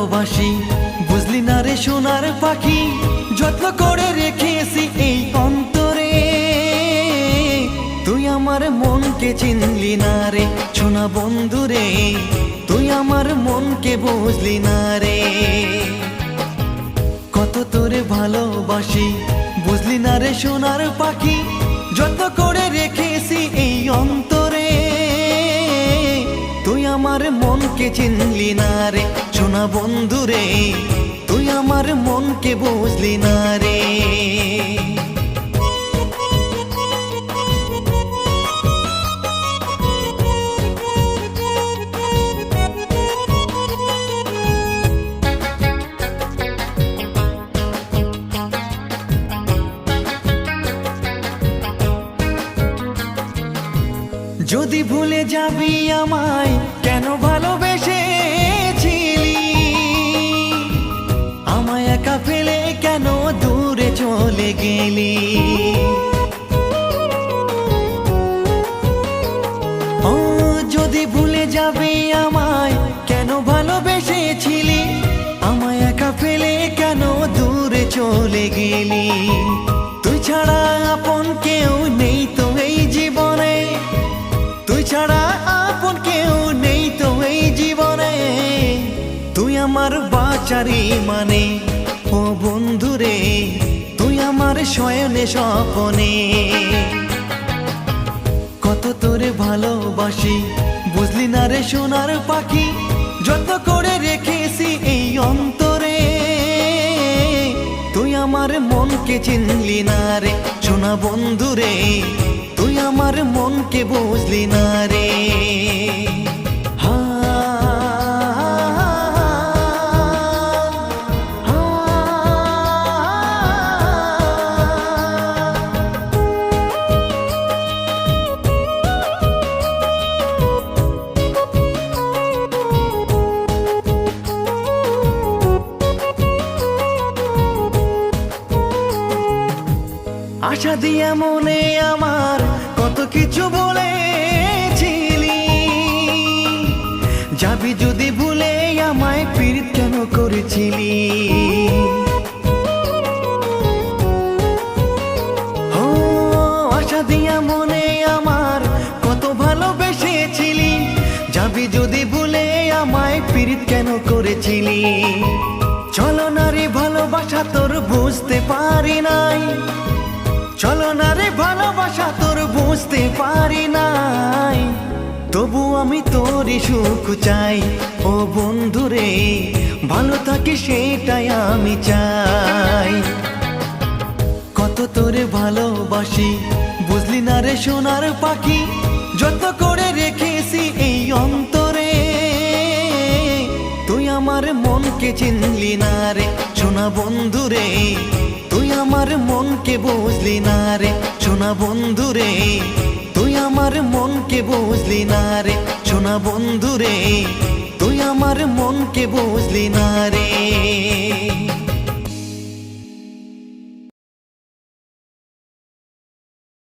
ভালোবাসি। বুঝলি না রে সোনার পাখি, যত্ন করে রেখেছি এই অন্তরে। তুই আমার মনকে চিনলি না রে, সোনা বন্ধুরে তুই আমার মনকে বুঝলি না রে। কত তোরে ভালোবাসি, বুঝলি না রে সোনার পাখি, যত্ন করে রেখেছি এই অন্ত আমার মনকে চিনলি না রে। সোনা বন্ধু রে তুই আমার মনকে বুঝলি না রে। যদি ভুলে যাবি আমায়, কেন ভালোবেসেছিলি? আমায় একা ফেলে কেন দূরে চলে গেলি? ও, যদি ভুলে যাবি আমায়, কেন ভালোবেসেছিলি? আমায় একা ফেলে কেন দূরে চলে গেলি? বাচারি মানে ও বন্ধুরে, তুই আমার শয়নে স্বপনে। কত তোরে ভালোবাসি, বুঝলি না রে সোনার পাখি, যত করে রেখেছি এই অন্তরে। তুই আমার মনকে চিনলি না রে, সোনা বন্ধু রে তুই আমার মনকে বুঝলি না রে। আশা দিয়া মনে আমার কত কিছু বলেছিলি। যাবি যদি ভুলে আমায় পীড়িত কেন করেছিলি? ও, আশা দিয়া মনে আমার কত যাবি যদি ভুলে আমায় পীড়িত কেন করেছিলি? চলো না রে, ভালোবাসা তোর বুঝতে পারি নাই। চলো না রে ভালোবাসা, তোর বুঝতে পারি নাই। তবু আমি তোরই সুখ চাই। ও বন্ধু রে, ভালো থাকি সেটাই আমি চাই। কত তোরে ভালোবাসি, বুঝলি না রে সোনার পাখি? যত করে রেখেছি এই অন্তরে। তুই আমার মনকে চিনলি না রে, সোনা বন্ধু রে। তুই আমার মনকে বুঝলি না রে সোনা বন্ধু রে। তুই আমার মনকে বুঝলি না রে সোনা বন্ধু রে। তুই আমার মনকে বুঝলি না রে।